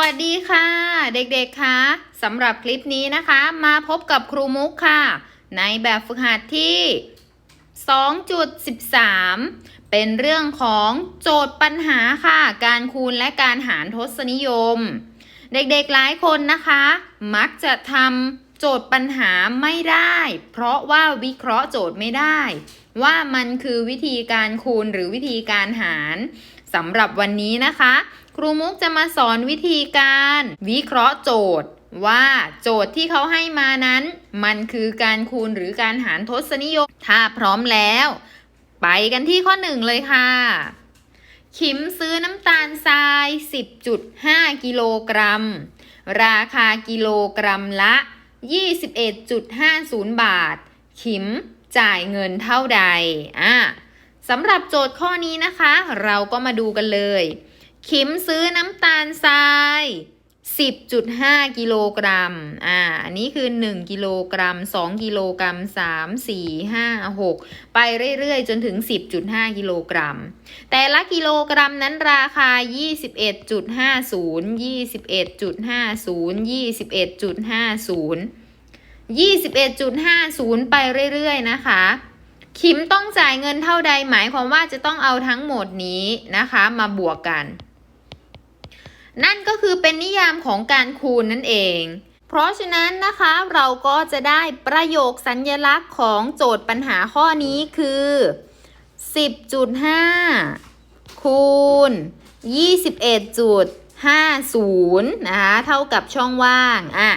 วัสดีค่ะ เด็กๆคะสำหรับคลิปนี้นะคะ มาพบกับครูมุกค่ะ ในแบบฝึกหัดที่ 2.13 เป็นเรื่องของโจทย์ปัญหาค่ะ การคูณและการหารทศนิยม เด็กๆหลายคนนะคะ มักจะทำ โจทย์ปัญหาไม่ได้ เพราะว่าวิเคราะห์โจทย์ไม่ได้ ว่ามันคือวิธีการคูณหรือวิธีการหารสำหรับวันนี้นะคะ ครูมุกจะมาสอนวิธีการวิเคราะห์โจทย์ว่าโจทย์ที่เขาให้มานั้น มันคือการคูณหรือการหารทศนิยม ถ้าพร้อมแล้ว ไปกันที่ข้อหนึ่งเลยค่ะ ขิมซื้อน้ำตาลทราย 10.5 กิโลกรัม ราคากิโลกรัมละ 21.50 บาท ขิมจ่ายเงินเท่าใดอะสำหรับโจทย์ข้อนี้นะคะ เราก็มาดูกันเลย ขิมซื้อน้ำตาลทราย 10.5 กิโลกรัม อ่า อันนี้คือ 1 กิโลกรัม 2 กิโลกรัม 3 4 5 6 ไปเรื่อยๆ จนถึง 10.5 กิโลกรัม แต่ละกิโลกรัมนั้นราคา 21.50 21.50 21.50 21.50 ไปเรื่อยๆนะคะ คิมต้องจ่ายเงินเท่าใดหมายความว่าจะต้องเอาทั้งหมดนี้นะคะมาบวกกัน นั่นก็คือเป็นนิยามของการคูณนั่นเอง เพราะฉะนั้นนะคะเราก็จะได้ประโยคสัญญลักษณ์ของโจทย์ปัญหาข้อนี้คือ 10.5 คูณ 21.50 นะคะเท่ากับช่องว่างอะ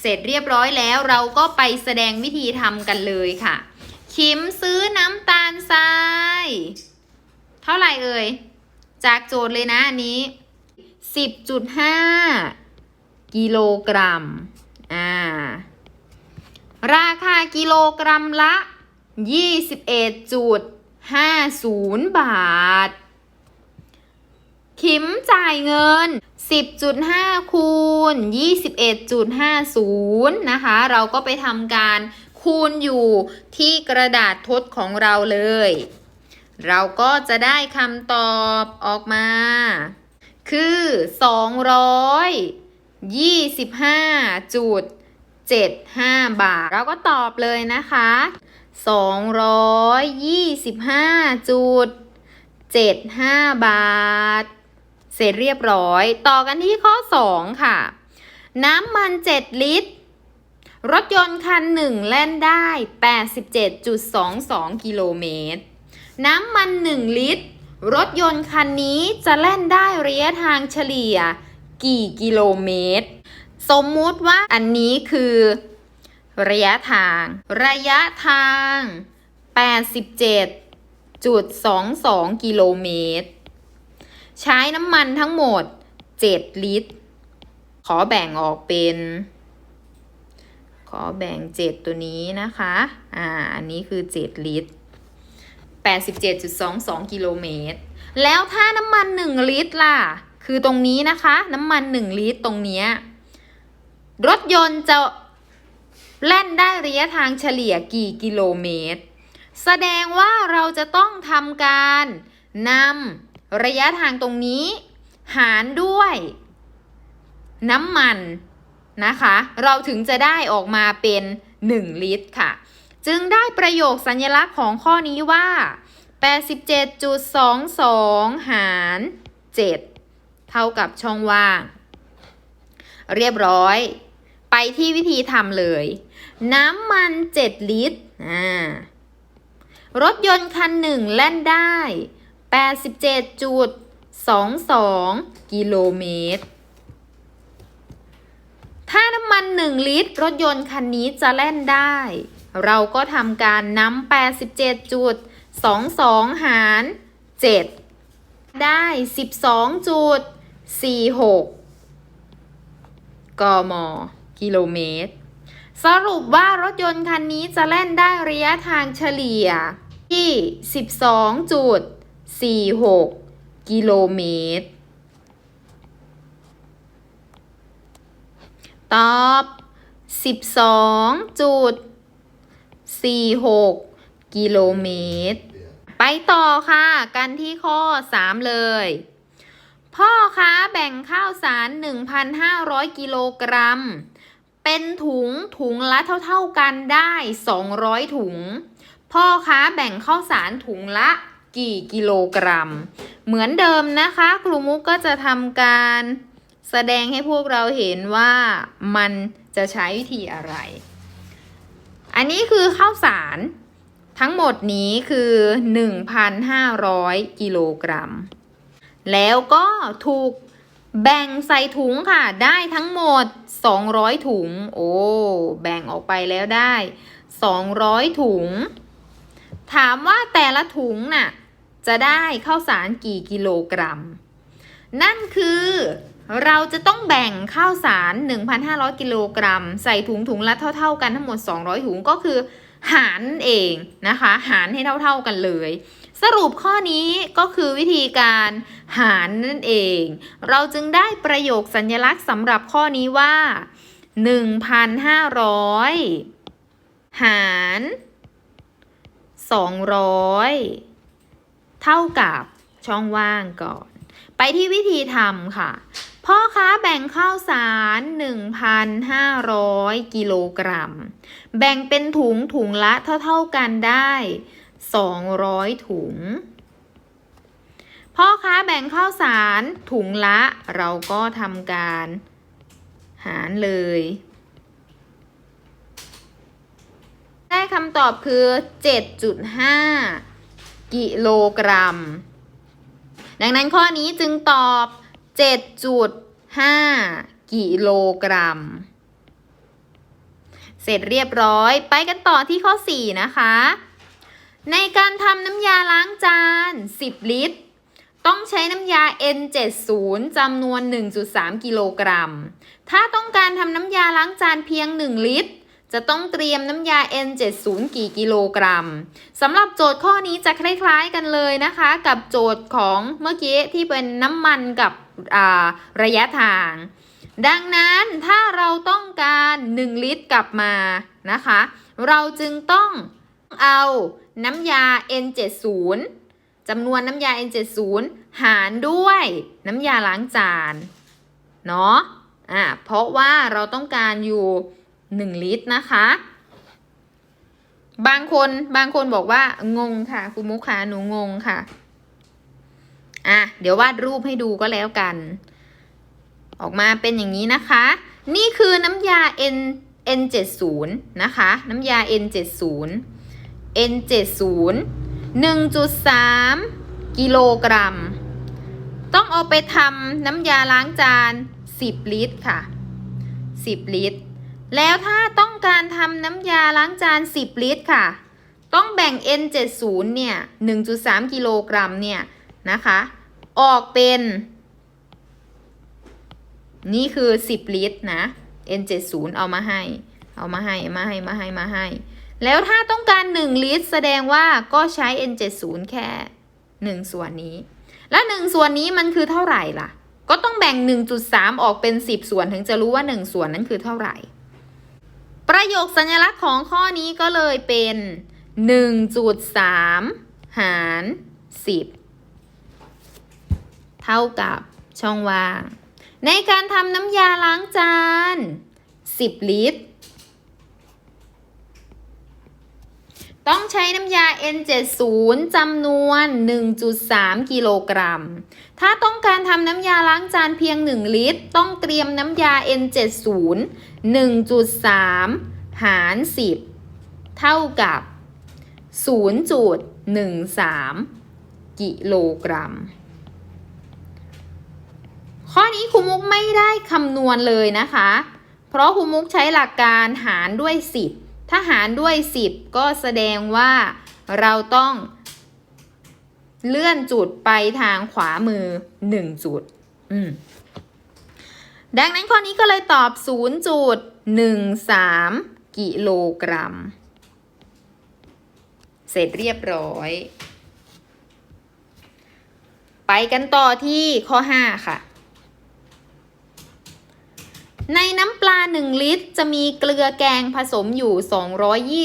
เสร็จเรียบร้อยแล้วเราก็ไปแสดงวิธีทำกันเลยค่ะคิมซื้อน้ำตาลทราย เท่าไหร่เอ่ย จากโจทย์เลยนะอันนี้ 10.5 กิโลกรัม อ่า ราคากิโลกรัมละ 21.50 บาท คิมจ่ายเงิน 10.5 คูณ 21.50 นะคะ เราก็ไปทำการคูณอยู่ที่กระดาษทดของเราเลย เราก็จะได้คำตอบออกมา คือ 225.75 บาท เราก็ตอบเลยนะคะ 225.75 บาท เสร็จเรียบร้อย ต่อกันที่ข้อ 2 ค่ะ น้ำมัน 7 ลิตร รถยนต์คันหนึ่งแล่นได้ 87.22 กิโลเมตร น้ำมัน 1 ลิตร รถยนต์คันนี้จะแล่นได้ระยะทางเฉลี่ยกี่กิโลเมตร สมมุติว่าอันนี้คือ ระยะทาง ระยะทาง 87.22 กิโลเมตร ใช้น้ำมันทั้งหมด 7 ลิตร ขอแบ่งออกเป็น ขอแบ่ง 7 ตัวนี้นะคะ อ่า อันนี้คือ 7 ลิตร 87.22 กิโลเมตร แล้วถ้าน้ำมัน 1 ลิตรล่ะ คือตรงนี้นะคะ น้ำมัน 1 ลิตรตรงเนี้ย รถยนต์จะแล่นได้ระยะทางเฉลี่ยกี่กิโลเมตร แสดงว่าเราจะต้องทำการนำ ระยะทางตรงนี้ หารด้วย น้ำมันนะคะ เราถึงจะได้ออกมาเป็น 1 ลิตรค่ะ จึงได้ประโยคสัญลักษณ์ของข้อนี้ว่า 87.22 หาร 7 เท่ากับช่องว่าง เรียบร้อย ไปที่วิธีทำเลย น้ำมัน 7 ลิตรอ่ารถยนต์คันหนึ่งแล่นได้ 87.22 กิโลเมตร ถ้าน้ำมัน 1 ลิตร รถยนต์คันนี้จะแล่นได้ เราก็ทำการนำ87.22 หาร 7 ได้ 12.46 กม กิโลเมตร สรุปว่ารถยนต์คันนี้จะแล่นได้ระยะทางเฉลี่ยที่ 12. จุด 46 กิโลเมตร ตอบ 12.46 กิโลเมตร ไปต่อค่ะ กันที่ข้อ 3 เลย พ่อค้าแบ่งข้าวสาร 1,500 กิโลกรัม เป็นถุงถุงละเท่า ๆกันได้ 200 ถุง พ่อค้าแบ่งข้าวสารถุงละ กี่กิโลกรัม เหมือนเดิมนะคะ ครูมุกก็จะทำการแสดงให้พวกเราเห็นว่ามันจะใช้วิธีอะไร อันนี้คือข้าวสารทั้งหมดนี้คือ 1,500 กิโลกรัม แล้วก็ถูกแบ่งใส่ถุงค่ะ ได้ทั้งหมด 200 ถุง โอ้ แบ่งออกไปแล้วได้ 200 ถุง ถามว่าแต่ละถุงน่ะ จะได้ข้าวสารกี่กิโลกรัม นั่นคือเราจะต้องแบ่งข้าวสาร 1,500 กิโลกรัม ใส่ถุงถุงละเท่า ๆ กันทั้งหมด 200 ถุงก็คือ หารนั่นเองนะคะ หารให้เท่า ๆกันเลย สรุปข้อนี้ก็คือวิธีการหารนั่นเอง เราจึงได้ประโยคสัญลักษณ์สำหรับข้อนี้ว่า 1,500 หาร 200 เท่ากับช่องว่างก่อน ไปที่วิธีทำค่ะ พ่อค้าแบ่งข้าวสาร 1,500 กิโลกรัม แบ่งเป็นถุงถุงละเท่าๆกันได้ 200 ถุง พ่อค้าแบ่งข้าวสารถุงละเราก็ทำการ หารเลยได้คำตอบคือ 7.5 กิโลกรัม ดังนั้นข้อนี้จึงตอบ 7.5 กิโลกรัม เสร็จเรียบร้อยไปกันต่อที่ข้อ 4 นะคะ ในการทำน้ำยาล้างจาน 10 ลิตร ต้องใช้น้ำยา N70 จำนวน 1.3 กิโลกรัม ถ้าต้องการทำน้ำยาล้างจานเพียง 1 ลิตร จะต้องเตรียมน้ำยา N70 กี่กิโลกรัมสำหรับโจทย์ข้อนี้จะคล้ายๆกันเลยนะคะ กับโจทย์ของเมื่อกี้ที่เป็นน้ำมันกับระยะทาง ดังนั้นถ้าเราต้องการ 1 ลิตรกลับมานะคะ เราจึงต้องเอาน้ำยา N70 จำนวนน้ำยา N70 หารด้วยน้ำยาล้างจาน เนาะอะเพราะว่าเราต้องการอยู่ 1 ลิตรนะคะ บางคนบางคนบอกว่างงค่ะคุณมุกคะหนูงงค่ะอะเดี๋ยววาดรูปให้ดูก็แล้วกัน ออกมาเป็นอย่างนี้นะคะ นี่คือน้ำยา N N70 นะคะ น้ำยา N70 N70 1.3 กิโลกรัม ต้องเอาไปทำน้ำยาล้างจาน 10 ลิตรค่ะ 10 ลิตร แล้วถ้าต้องการทำน้ำยาล้างจาน 10 ลิตรค่ะ ต้องแบ่ง N70 เนี่ย 1.3 กิโลกรัมเนี่ยนะคะ ออกเป็น นี่คือ 10 ลิตรนะ N70 เอามาให้ เอามาให้ มาให้ มาให้ มาให้ แล้วถ้าต้องการ 1 ลิตร แสดงว่าก็ใช้ N70 แค่ 1 ส่วนนี้ แล้ว 1 ส่วนนี้มันคือเท่าไหร่ล่ะ ก็ต้องแบ่ง 1.3 ออกเป็น 10 ส่วนถึงจะรู้ว่า 1 ส่วนนั้นคือเท่าไหร่ ประโยคสัญลักษณ์ของข้อนี้ก็เลยเป็น 1.3 หาร 10 เท่ากับช่องว่าง ในการทำน้ำยาล้างจาน 10 ลิตร ต้องใช้น้ำยา N70 จำนวน 1.3 กิโลกรัม ถ้าต้องการทำน้ำยาล้างจานเพียง 1 ลิตร ต้องเตรียมน้ำยา N70 1.3 หาร 10 เท่ากับ 0.13 กิโลกรัม ข้อนี้ครูมุกไม่ได้คำนวณเลยนะคะ เพราะครูมุกใช้หลักการหารด้วย 10 ถ้าหารด้วย 10 ก็แสดงว่าเราต้องเลื่อนจุดไปทางขวามือ 1 จุด อืม ดังนั้นข้อนี้ก็เลยตอบ 0.13 กิโลกรัม เสร็จเรียบร้อย ไปกันต่อที่ข้อ 5 ค่ะ ในน้ำปลา 1 ลิตร จะมีเกลือแกงผสมอยู่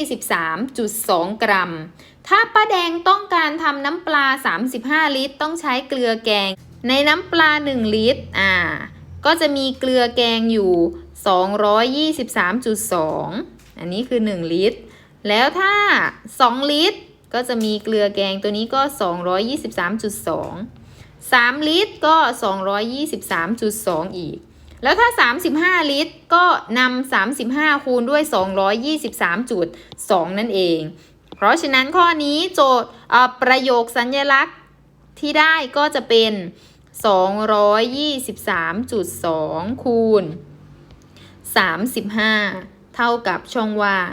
223.2 กรัม ถ้าป้าแดงต้องการทำน้ำปลา 35 ลิตร ต้องใช้เกลือแกง ในน้ำปลา 1 ลิตร อ่า ก็จะมีเกลือแกงอยู่ 223.2 อันนี้คือ 1 ลิตร แล้วถ้า 2 ลิตร ก็จะมีเกลือแกงตัวนี้ก็ 223.2 3 ลิตรก็ 223.2 อีก แล้วถ้า 35 ลิตร ก็นำ35 คูณด้วย 223.2 นั่นเอง เพราะฉะนั้นข้อนี้โจทย์ประโยคสัญลักษณ์ที่ได้ก็จะเป็น 223.2 คูณ 35 เท่ากับช่องว่าง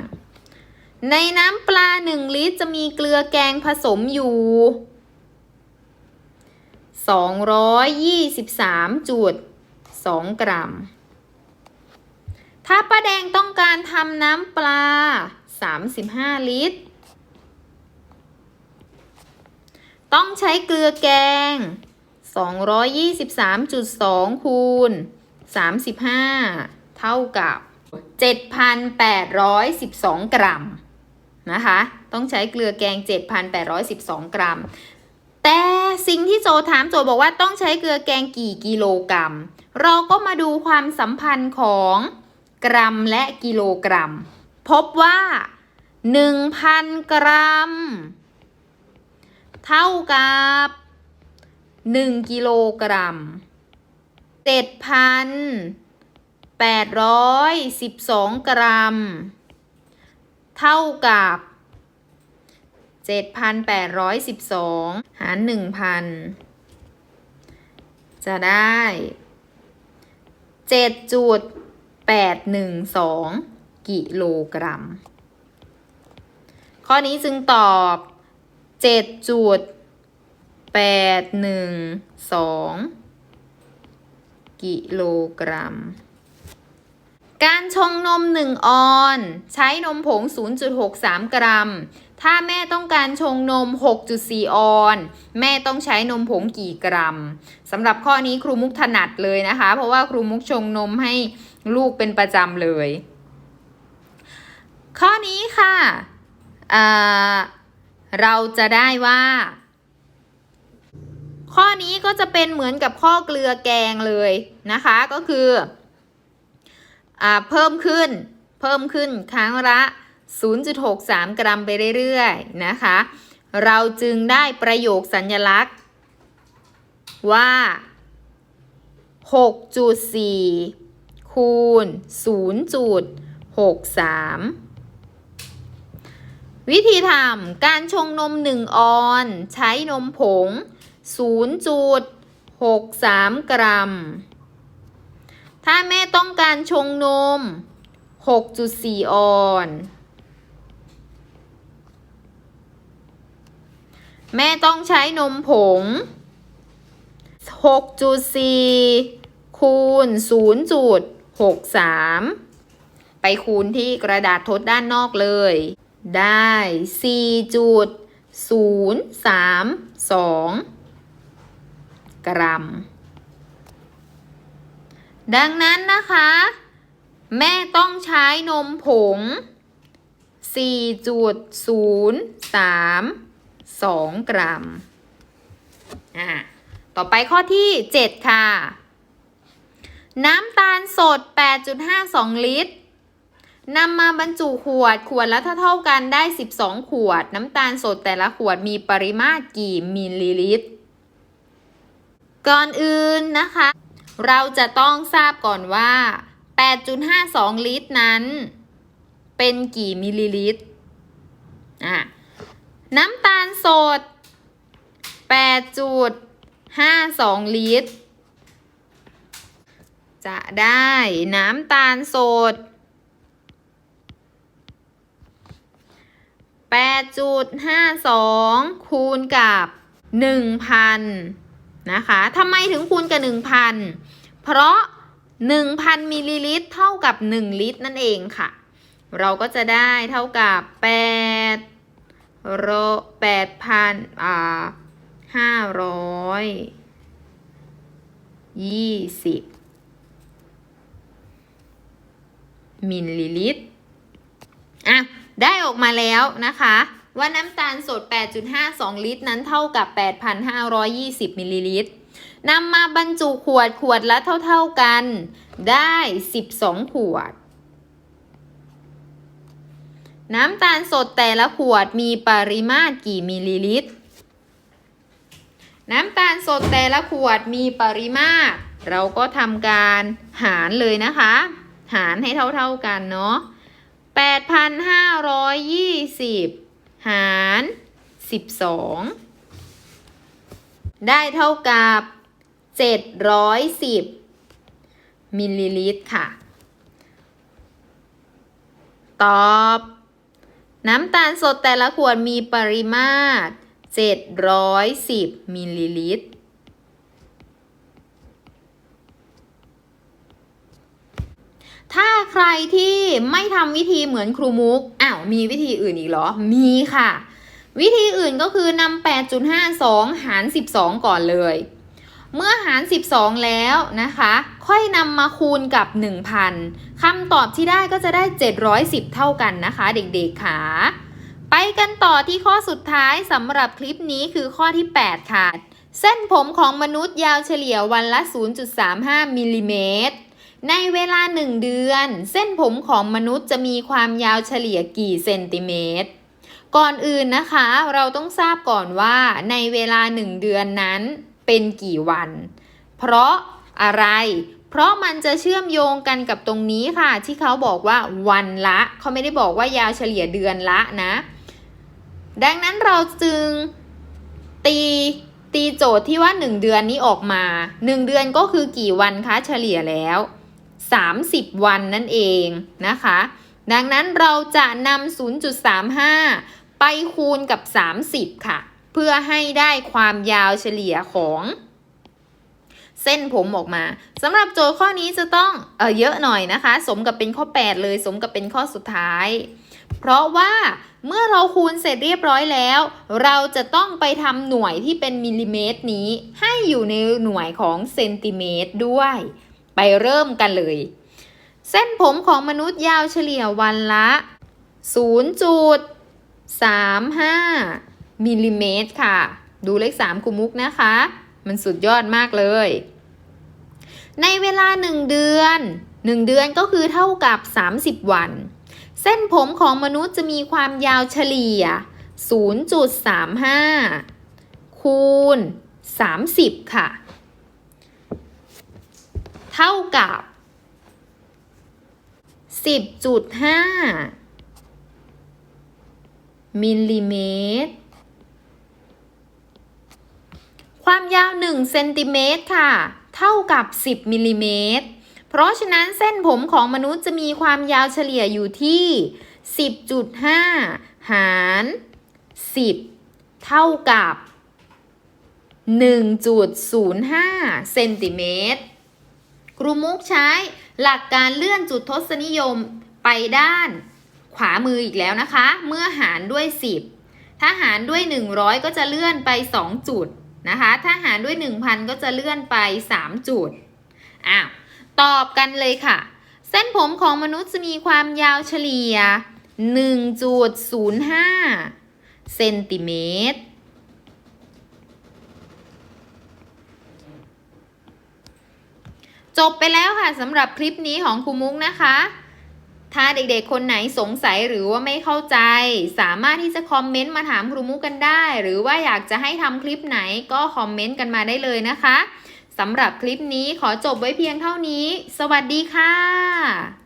ในน้ำปลา 1 ลิตรจะมีเกลือแกงผสมอยู่223.2 กรัม ถ้าป้าแดงต้องการทำน้ำปลา 35 ลิตร ต้องใช้เกลือแกง 223.2 คูณ 35 เท่ากับ 7,812 กรัม นะคะ ต้องใช้เกลือแกง 7,812 กรัม แต่ สิ่งที่โจถามโจบอกว่าต้องใช้เกลือแกงกี่กิโลกรัม เราก็มาดูความสัมพันธ์ของกรัมและกิโลกรัม พบว่า 1,000 กรัม เท่ากับ 1 กิโลกรัม 7,812 กรัม เท่ากับ 7,812 หาร 1,000 จะได้ 7.812 กิโลกรัม ข้อนี้จึงตอบเจ็ดจุดแปดหนึ่งสองกิโลกรัมการชงนม 1 ออน ใช้นมผง 0.63 กรัม ถ้าแม่ต้องการชงนม 6.4 ออน แม่ต้องใช้นมผงกี่กรัมสำหรับข้อนี้ครูมุกถนัดเลยนะคะ เพราะว่าครูมุกชงนมให้ลูกเป็นประจำเลย ข้อนี้ค่ะอ่าเราจะได้ว่า ข้อนี้ก็จะเป็นเหมือนกับข้อเกลือแกงเลยนะคะ ก็คืออเพิ่มขึ้น เพิ่มขึ้นครั้งละ 0.63 กรัมไปเรื่อยๆนะคะ เราจึงได้ประโยคสัญลักษณ์ ว่า 6.4 คูณ 0.63วิธีทำ การชงนม 1 ออน ใช้นมผง 0.63 กรัม ถ้าแม่ต้องการชงนม 6.4 ออน แม่ต้องใช้นมผง 6.4 คูณ 0.63 ไปคูณที่กระดาษทดด้านนอกเลย ได้ 4.032 กรัม ดังนั้นนะคะ แม่ต้องใช้นมผง 2 กรัม อ่า ต่อไปข้อที่ 7 ค่ะ น้ำตาลสด 8.52 ลิตรนำมาบรรจุขวดขวดละเท่ากันได้ 12 ขวด น้ำตาลสดแต่ละขวดมีปริมาตรกี่มิลลิลิตร ก่อนอื่นนะคะ เราจะต้องทราบก่อนว่า 8.52 ลิตรนั้น เป็นกี่มิลลิลิตร อะ น้ำตาลสด 8.52 ลิตร จะได้น้ำตาลสด 8.52 คูณกับ 1,000 นะคะทำไมถึงคูณกับ 1,000 เพราะ 1,000 มิลลิลิตร เท่ากับ 1 ลิตรนั่นเองค่ะ เราก็จะได้เท่ากับ 8 โร8,000อ่า520มิลลิลิตร อะ ได้ออกมาแล้วนะคะ ว่าน้ำตาลสด 8.52 ลิตร นั้นเท่ากับ 8,520 มิลลิลิตรนำมาบรรจุขวดขวดละเท่า ๆกัน ได้ 12 ขวด น้ำตาลสดแต่ละขวดมีปริมาตรกี่มิลลิลิตร น้ำตาลสดแต่ละขวดมีปริมาตร เราก็ทำการหารเลยนะคะ หารให้เท่าๆกันเนาะ8,520 หาร 12 ได้เท่ากับ 710 มิลลิลิตรค่ะ ตอบ น้ำตาลสดแต่ละขวดมีปริมาตร 710 มิลลิลิตร ถ้าใครที่ไม่ทำวิธีเหมือนครูมุก อ้าว มีวิธีอื่นอีกเหรอ มีค่ะ วิธีอื่นก็คือนำ8.52 หาร 12 ก่อนเลย เมื่อหาร 12 แล้วนะคะ ค่อยนำมาคูณกับ 1,000 คำตอบที่ได้ก็จะได้ 710 เท่ากันนะคะ เด็กๆค่ะ ไปกันต่อที่ข้อสุดท้ายสำหรับคลิปนี้คือข้อที่ 8 ค่ะ เส้นผมของมนุษย์ยาวเฉลี่ยวันละ 0.35 มิลลิเมตร ในเวลา 1 เดือน เส้นผมของมนุษย์จะมีความยาวเฉลี่ยกี่เซนติเมตร ก่อนอื่นนะคะ เราต้องทราบก่อนว่าในเวลา 1 เดือนนั้น เป็นกี่วัน เพราะอะไร เพราะมันจะเชื่อมโยงกันกับตรงนี้ค่ะ ที่เขาบอกว่าวันละ เขาไม่ได้บอกว่ายาวเฉลี่ยเดือนละนะ ดังนั้นเราจึงตีตีโจทย์ที่ว่า 1 เดือนนี้ออกมา 1 เดือนก็คือกี่วันคะเฉลี่ยแล้ว 30 วันนั่นเองนะคะ ดังนั้นเราจะนำ0.35 ไปคูณกับ 30 ค่ะ เพื่อให้ได้ความยาวเฉลี่ยของเส้นผมออกมาสำหรับโจทย์ข้อนี้จะต้องเออเยอะหน่อยนะคะ สมกับเป็นข้อ 8 เลยสมกับเป็นข้อสุดท้าย เพราะว่าเมื่อเราคูณเสร็จเรียบร้อยแล้ว เราจะต้องไปทำหน่วยที่เป็นมิลลิเมตรนี้ ให้อยู่ในหน่วยของเซนติเมตรด้วย ไปเริ่มกันเลย เส้นผมของมนุษย์ยาวเฉลี่ยวันละ 0.35 มิลลิเมตรค่ะ ดูเลข3คุมุกนะคะ มันสุดยอดมากเลย ในเวลา 1 เดือน 1 เดือนก็คือเท่ากับ 30 วัน เส้นผมของมนุษย์จะมีความยาวเฉลี่ย 0.35 คูณ 30 ค่ะ เท่ากับ 10.5 มิลลิเมตร ความยาว1เซนติเมตรค่ะ เท่ากับ 10มิลลิเมตร เพราะฉะนั้นเส้นผมของมนุษย์จะมีความยาวเฉลี่ยอยู่ที่ 10.5 หาร 10 เท่ากับ 1.05 เซนติเมตร ครูมุกใช้หลักการเลื่อนจุดทศนิยมไปด้านขวามืออีกแล้วนะคะ เมื่อหารด้วย 10 ถ้าหารด้วย 100 ก็จะเลื่อนไป 2 จุด นะคะ ถ้าหารด้วย 1,000 ก็จะเลื่อนไป 3 จุดอ้าวตอบกันเลยค่ะ เส้นผมของมนุษย์จะมีความยาวเฉลี่ย 1.05 เซนติเมตรจบไปแล้วค่ะสำหรับคลิปนี้ของครูมุกนะคะ ถ้าเด็กๆ คนไหนสงสัยหรือว่าไม่เข้าใจ สามารถที่จะคอมเมนต์มาถามครูมุกกันได้ หรือว่าอยากจะให้ทำคลิปไหนก็คอมเมนต์กันมาได้เลยนะคะสำหรับคลิปนี้ขอจบไว้เพียงเท่านี้ สวัสดีค่ะ